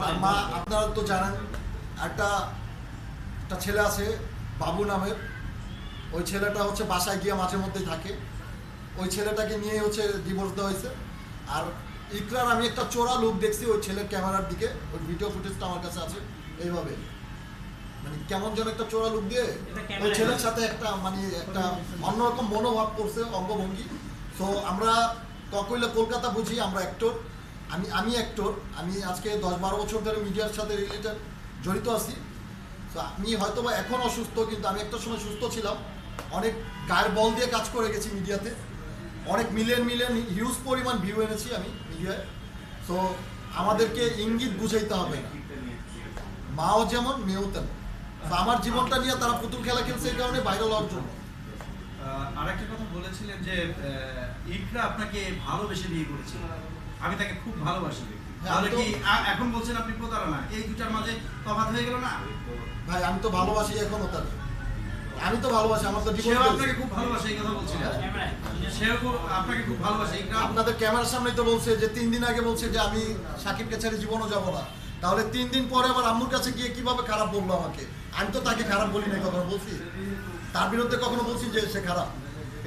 তার মা আপনারা তো জানেন একটা একটা ছেলে আছে বাবু নামের। ওই ছেলেটা হচ্ছে বাসায় গিয়ে মাঝে মধ্যেই থাকে। ওই ছেলেটাকে নিয়ে হচ্ছে ডিভোর্স দেওয়া হয়েছে। আর ইকরার আমি একটা চোরা লুক দেখছি ওই ছেলের ক্যামেরার দিকে। ওই ভিডিও ফুটেজটা আমার কাছে আছে এইভাবে। মানে কেমন যেন একটা চোরা লুক দিয়ে ওই ছেলের সাথে একটা মানে একটা অন্যরকম মনোভাব করছে অঙ্গভঙ্গি। তো আমরা ককইলে কলকাতা বুঝি আমরা অ্যাক্টর আমি আমি অ্যাক্টর আমি আজকে দশ বারো বছর ধরে মিডিয়ার সাথে রিলেটেড জড়িত আছি। তো আমি হয়তো বা এখন অসুস্থ, কিন্তু আমি একটা সময় সুস্থ ছিলাম। অনেক গায়ের বল দিয়ে কাজ করে গেছি মিডিয়াতে। অনেক মিলিয়ন মিলিয়ন হিউজ পরিমাণ ভিউ এনেছি আমি মিডিয়ায়। তো আমাদেরকে ইঙ্গিত বুঝাইতে হবে মাও যেমন, মেয়েও তেমন। আমার জীবনটা নিয়ে তারা পুতুল খেলা খেলছে এই কারণে ভাইরাল হওয়ার জন্য। আরেকটা কথা বলেছিলেন যে ইকরা আপনাকে ভালোবেসে বিয়ে করেছিল। আমি তাকে খুব ভালোবাসি হ্যাঁ, তাহলে কি এখন বলছেন আপনি প্রতারণা? এই দুটার মাঝে তফাৎ হয়ে গেল না? ভাই আমি তো ভালোবাসি এখনও তাকে। আমি তো ভালোবাসি আমার তো সেও আপনাকে খুব ভালোবাসে এই কথা বলছিলেন ক্যামেরায় সেও আপনাকে খুব ভালোবাসে আপনাদের ক্যামেরার সামনেই তো বলছে যে তিন দিন আগে বলছে যে আমি সাকিবকে ছেড়ে জীবনও যাব না। তাহলে তিন দিন পরে আমার আম্মুর কাছে গিয়ে কীভাবে খারাপ বলল আমাকে? আমি তো তাকে খারাপ বলি না কখনো বলছি। তার বিরুদ্ধে কখনো বলছি যে সে খারাপ।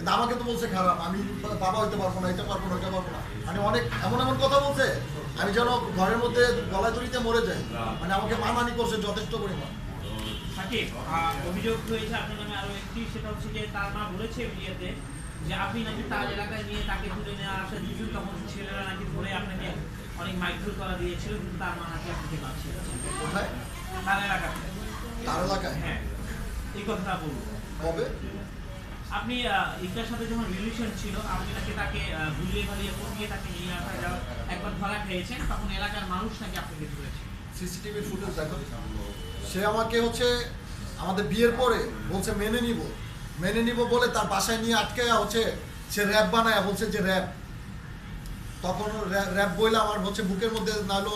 কিন্তু আমাকে তো বলছে খারাপ আমি বাবা হইতে পারব না এটা পারব না এটা পারব না। মানে অনেক এমন এমন কথা বলছে আমি যেন ঘরের মধ্যে গলায় দড়িতে মরে যাই। মানে আমাকে মানহানি করছে যথেষ্ট পরিমাণ। অভিযোগ হয়েছে আপনার নামে আরও একটি সেটা হচ্ছে যে তার মা বলেছে মিডিয়াতে যে আপনি নাকি তার এলাকায় নিয়ে তাকে তুলে দিয়েছেন তখন ছেলেরা নাকি ধরে আপনাকে অনেক মাইক্রোল করা দিয়েছিল কিন্তু তার মা নাকি আপনাকে বাঁচিয়ে কোথায়? তার তার এলাকায়? হ্যাঁ এই কথাটা বলব। কবে? আপনি আহ, সাথে যখন রিলেশন ছিল আপনি নাকি তাকে আহ, ভুলিয়ে পড়িয়ে তাকে নিয়ে আসা যাওয়া একবার ধরা খেয়েছেন তখন এলাকার মানুষ নাকি আপনাকে ধরেছে? সিসিটিভি ফুটেজ দেখো। সে আমাকে হচ্ছে আমাদের বিয়ের পরে বলছে মেনে নিব। মেনে নিব বলে তার বাসায় নিয়ে আটকে হচ্ছে সে র্যাপ বানায় বলছে যে র্যাপ তখন র্যাপ বইলে আমার হচ্ছে বুকের মধ্যে নাহলো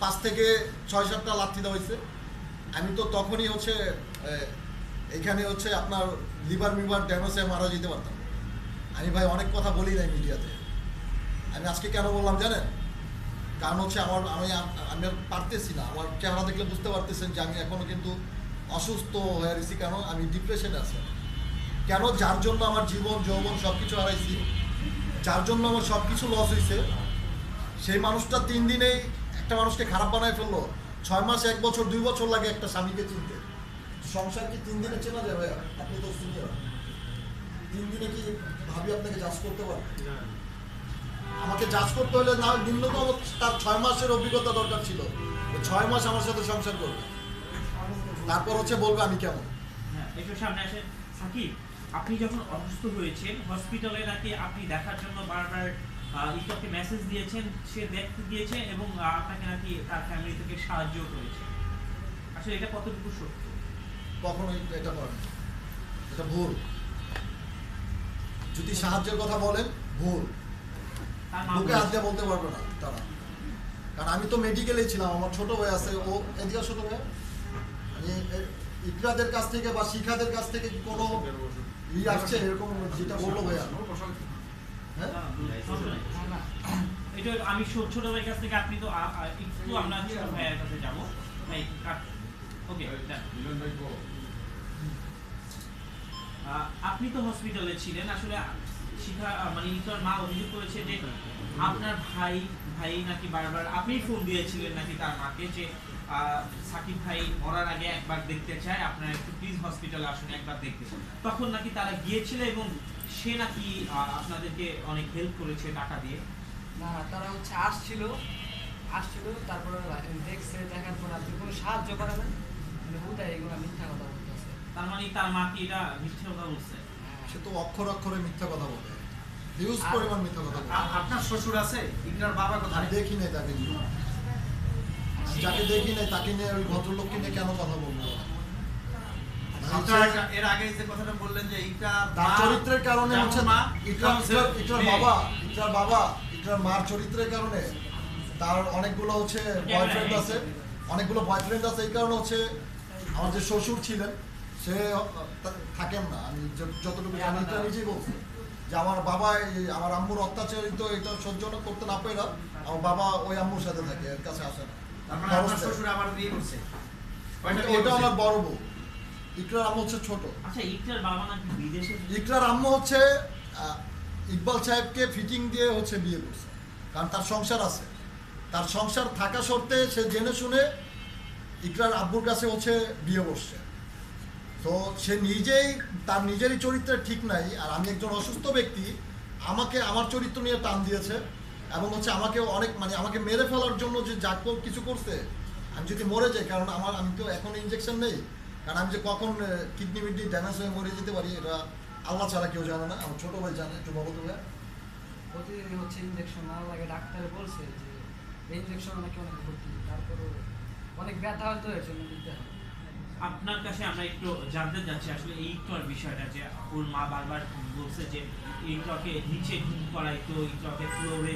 পাঁচ থেকে ছয় সাতটা লাথি দেওয়া হয়েছে। আমি তো তখনই হচ্ছে এখানে হচ্ছে আপনার লিভার মিভার ড্যামেজে মারা যেতে পারতাম। আমি ভাই অনেক কথা বলি নাই মিডিয়াতে। আমি আজকে কেন বললাম জানেন? কারণ হচ্ছে আমার, আমি আমি আর পারতেছি না। আমার চেহারা দেখলে বুঝতে পারতেছেন যে আমি এখনও কিন্তু অসুস্থ হয়ে গেছি কেন? আমি ডিপ্রেশনে আছি। কেন? যার জন্য আমার জীবন, যৌবন সব কিছু হারাইছি। যার জন্য আমার সব কিছু লস হয়েছে সেই মানুষটা তিন দিনেই একটা মানুষকে খারাপ বানায় ফেলল। ছয় মাস, এক বছর, দুই বছর লাগে একটা স্বামীকে চিনতে। সংসার কি তিন দিনে চেনা যাবে আপনি তো সিনিয়র তিন দিনে কি ভাবি আপনাকে জাজ করতে পারে? আমাকে জাজ করতে হলে না ন্যূনতম তার ছয় মাসের অভিজ্ঞতা দরকার ছিল। ছয় মাস আমার সাথে সংসার করবে। তারপর হচ্ছে বলব আমি কেমন? হ্যাঁ একটু সামনে আসেন। সাকিব আপনি যখন অসুস্থ হয়েছেন হসপিটালে নাকি আপনি দেখার জন্য বারবার ইককে মেসেজ দিয়েছেন সে দেখতে দিয়েছে এবং আপনাকে নাকি তার ফ্যামিলি থেকে সাহায্য করেছে। আসলে এটা কতটুকু সত্য? কখনোই এটা করেন এটা ভুল। যদি সাহায্যের কথা বলেন ভুল। বুকে হাত দিয়ে বলতে পারবে না তারা। কারণ আমি তো মেডিকেলেই ছিলাম আমার ছোট ভাই আছে। ও এদিকে ছোট ভাই। মানে ইকরাদের কাছ থেকে বা শিখাদের কাছ থেকে কোনো ই আসছে এরকম যেটা বলল ভাইয়া। হ্যাঁ। এটা আমি ছোট ভাইয়ের কাছ থেকে আপনি তো একটু আমরা ভাইয়ের কাছে যাব। ভাই আপনি তো হসপিটালে ছিলেন। আসলে মানে মা অভিযোগ করেছে যে আপনার ভাই ভাই নাকি বারবার আপনি ফোন দিয়েছিলেন নাকি তার মাকে যে সাকিব ভাই মরার আগে একবার দেখতে চায়, আপনারা একটু প্লিজ হসপিটালে আসুন, একবার দেখতে তখন নাকি তারা গিয়েছিল এবং সে নাকি আপনাদেরকে অনেক হেল্প করেছে টাকা দিয়ে? না, তারা হচ্ছে আসছিল আসছিল, তারপরে দেখছে, দেখার পর আপনি কোনো সাহায্য করে না এগুলো মিথ্যা কথা বলতেছে তার মানে তার মা কি এটা মিথ্যে কথা বলছে। সে তো অক্ষর অক্ষরে মিথ্যা কথা বলে। হিউজ পরিমাণ মিথ্যা কথা বলে। আপনার শ্বশুর আছে? ইকরার বাবা কোথায়? দেখি নাই তাকে। যাকে দেখি নাই তাকে নিয়ে ওই ভদ্রলোককে নিয়ে কেন কথা বলব? এর আগে যে কথাটা বললেন যে ইকরা তার চরিত্রের কারণে হচ্ছে মা ইকরার তেমন ইকরার- ইকরার মেয়ে। বাবা ইকরার বাবা ইকরার মার চরিত্রের কারণে। তার অনেকগুলো হচ্ছে বয়ফ্রেন্ড আছে। অনেকগুলো বয়ফ্রেন্ড আছে। এই কারণে হচ্ছে আমার যে শ্বশুর ছিলেন সে থাকেন না। আমি যতটুকু জানি এটা নিজেই বলছি। যে আমার বাবা এই আমার আম্মুর অত্যাচারিত এটা সহ্য না করতে না পেরে আমার বাবা ওই আম্মুর সাথে থাকে এর কাছে আসে না। তার মানে আপনার খরচ দেয়। শ্বশুর আবার বিয়ে করছে। কয়টা বিয়ে ওটা আমার বড় বউ। ইকরার আম্মু হচ্ছে ছোট। আচ্ছা ইকরার বাবা নাকি বিদেশে ইকরার আম্মু হচ্ছে আহ, ইকবাল সাহেবকে ফিটিং দিয়ে হচ্ছে বিয়ে করছে। কারণ তার সংসার আছে। তার সংসার থাকা সত্ত্বে সে জেনে শুনে ইকরার আব্বুর কাছে হচ্ছে বিয়ে বসছে। তো সে নিজেই, তার নিজেরই চরিত্রে ঠিক নাই, আর আমি একজন অসুস্থ ব্যক্তি, আমাকে, আমার চরিত্র নিয়ে টান দিয়েছে, এবং হচ্ছে আমাকে অনেক মানে আমাকে মেরে ফেলার জন্য যে যা কিছু করছে, আমি যদি মরে যাই, কারণ আমার, আমি তো এখন ইঞ্জেকশন নেই, কারণ আমি যে কখন কিডনি মিডনি ড্যামেজ হয়ে মরে যেতে পারি, এটা আল্লাহ ছাড়া কেউ জানে না, আমার ছোটো ভাই জানে, একটু তো ভাই প্রতিদিন হচ্ছে ইঞ্জেকশন না লাগে ডাক্তার বলছে যে, এই ইঞ্জেকশন নাকি অনেক ক্ষতি তারপরে অনেক ব্যথা হয়তো হয়েছে নদীতে আপনার কাছে আমরা একটু জানতে চাচ্ছি আসলে এই টর বিষয়টা যে ওর মা বারবার বলছে যে এই টকে নিচে করাই তো এই টকে ফ্লোরে